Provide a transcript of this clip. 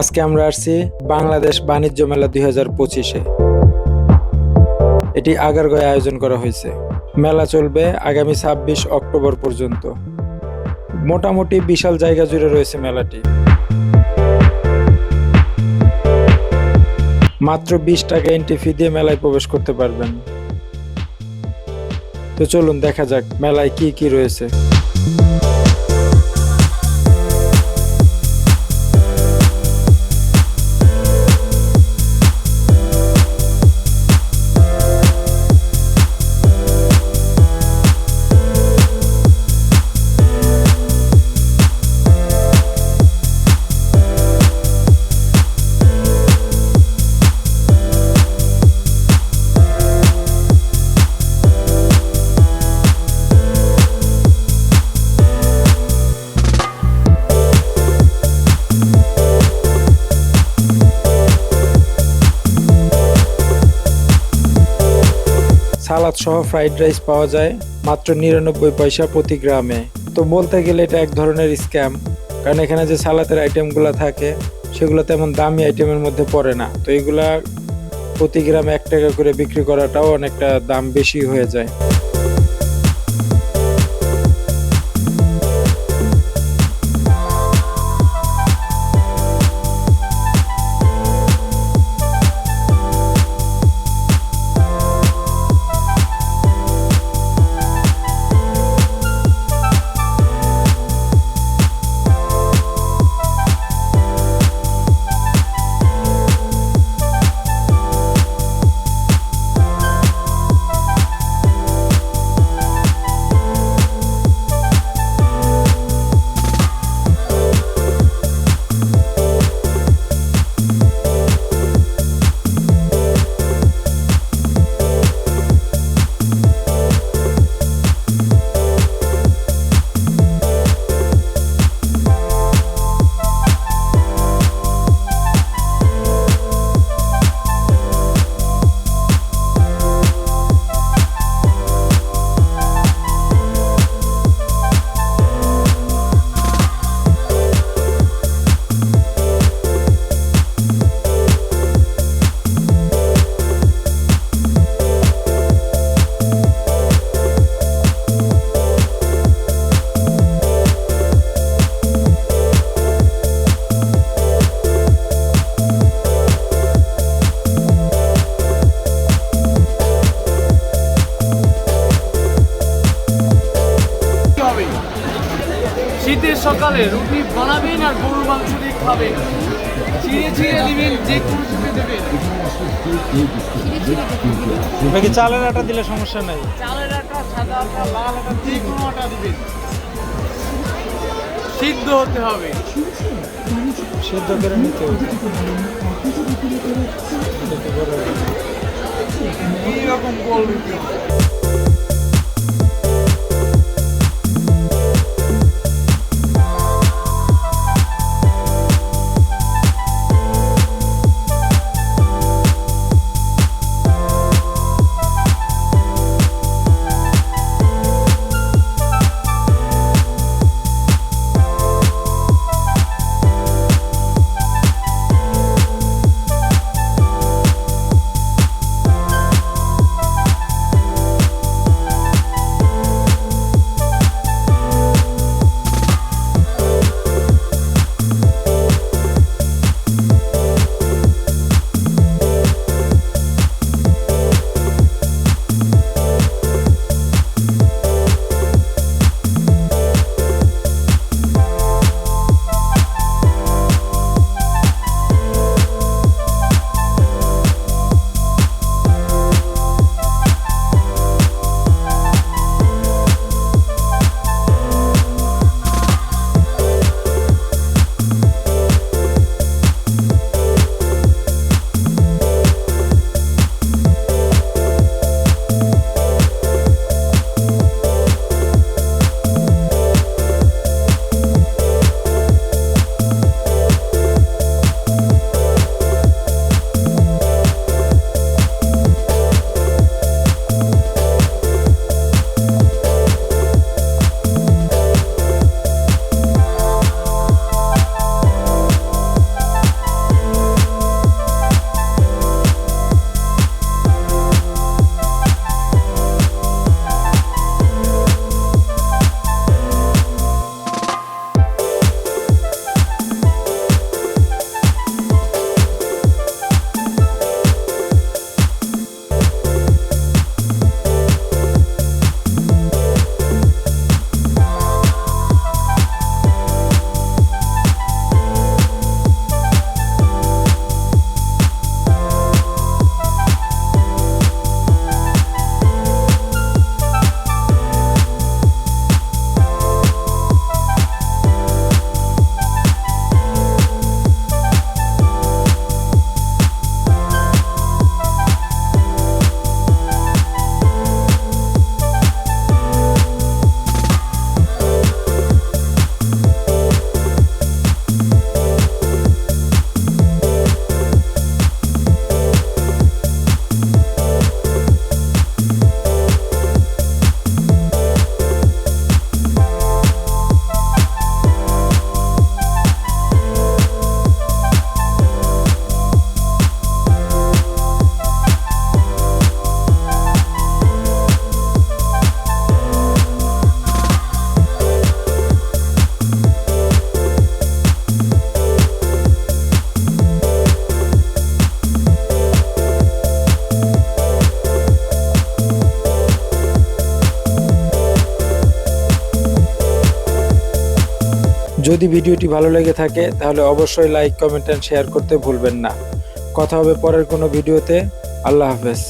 আজকে আমরা আসছি বাংলাদেশ বাণিজ্য মেলা দুই হাজার পঁচিশে। এটি আগারগয়ে আয়োজন করা হয়েছে। মেলা চলবে আগামী ছাব্বিশ অক্টোবর পর্যন্ত। মোটামুটি বিশাল জায়গা জুড়ে রয়েছে মেলাটি। মাত্র বিশ টাকা এন্ট্রি ফি দিয়ে মেলায় প্রবেশ করতে পারবেন। তো চলুন দেখা যাক মেলায় কি কি রয়েছে। সালাদ সহ ফ্রাইড রাইস পাওয়া যায় মাত্র নিরানব্বই পয়সা প্রতি গ্রামে। তো বলতে গেলে এটা এক ধরনের স্ক্যাম, কারণ এখানে যে সালাতের আইটেমগুলো থাকে, সেগুলো তেমন দামি আইটেমের মধ্যে পড়ে না। তো এগুলা প্রতি গ্রামে এক টাকা করে বিক্রি করাটাও অনেকটা দাম বেশি হয়ে যায়। সকালে রুটি বানাবেন আর গরুর মাংস দিয়ে খাবেন। চিড়ে চিড়ে নেবেন যে কোনো চিড়ে দেবেন। নাকি চালের আটা দিলে সমস্যা নাই। চালের আটা সাদা আটা লাল আটা যে কোনো আটা দিবেন। সিদ্ধ হতে হবে। সেদ্ধ করে নিতে হবে। এইরকম গোল যদি ভিডিওটি ভালো লেগে থাকে, তাহলে অবশ্যই লাইক কমেন্ট অ্যান্ড শেয়ার করতে ভুলবেন না। কথা হবে পরের কোনো ভিডিওতে। আল্লাহ হাফেজ।